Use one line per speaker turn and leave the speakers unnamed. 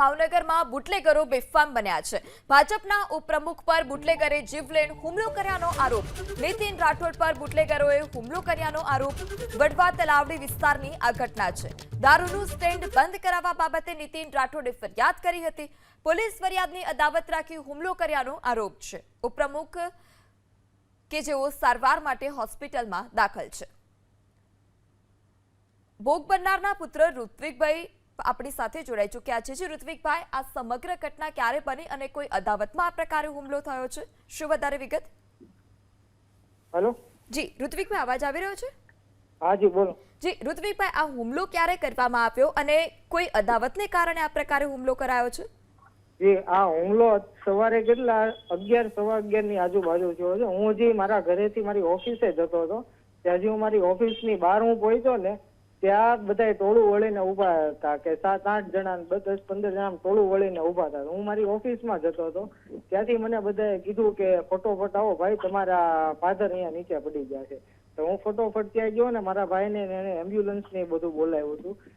ભાવનગરમાં બુટલેગરો બેફામ બન્યા છે. ભાજપના ઉપપ્રમુખ પર બુટલેગરે જીવલેણ હુમલો કર્યાનો આરોપ. નીતિન રાઠોડ પર બુટલેગરોએ હુમલો કર્યાનો આરોપ. વડવા તલાવડી વિસ્તારની આ ઘટના છે. દારૂનું સ્ટેન્ડ બંધ કરાવવા બાબતે નીતિન રાઠોડે ફરિયાદ કરી હતી. પોલીસ ફરિયાદની અદાવત રાખી હુમલો કર્યાનો આરોપ છે. ઉપપ્રમુખ કે જેઓ સારવાર માટે હોસ્પિટલમાં દાખલ છે. ભોગ બનનારના પુત્ર ઋત્વિકભાઈ આપણી સાથે જોડાઈ ચૂક્યા છે. જે ઋત્વિકભાઈ આ સમગ્ર ઘટના ક્યારે બની અને કોઈ અદાવતમાં આ પ્રકારે હુમલો થયો છે? શું વધારે વિગત?
હેલો?
જી ઋત્વિકભાઈ અવાજ આવી રહ્યો છે?
હા જી બોલો.
જી ઋત્વિકભાઈ આ હુમલો ક્યારે કરવામાં આવ્યો અને કોઈ અદાવતને કારણે આ પ્રકારે હુમલો કરાયો છે?
જી આ હુમલો સવારે કેટલા? અગિયાર સવા અગિયારની આજુબાજુ થયો છે. હું જે મારા ઘરેથી મારી ઓફિસે જતો હતો. ત્યાં હું મારી ઓફિસની બહાર હું પહોંચ્યો ને ત્યાં બધા ટોળું વળીને ઊભા હતા કે સાત, આઠ જણા દસ, પંદર જણા ટોળું વળીને ઊભા હતા. હું મારી ઓફિસમાં જતો હતો. ત્યાંથી મને બધાએ કીધું કે ફટોફટ આવો ભાઈ, તમારા ફાધર અહીંયા નીચે પડી ગયા છે. તો હું ફટોફટ ત્યાં ગયો ને મારા ભાઈને એને એમ્બ્યુલન્સ ને બધું બોલાવ્યું હતું.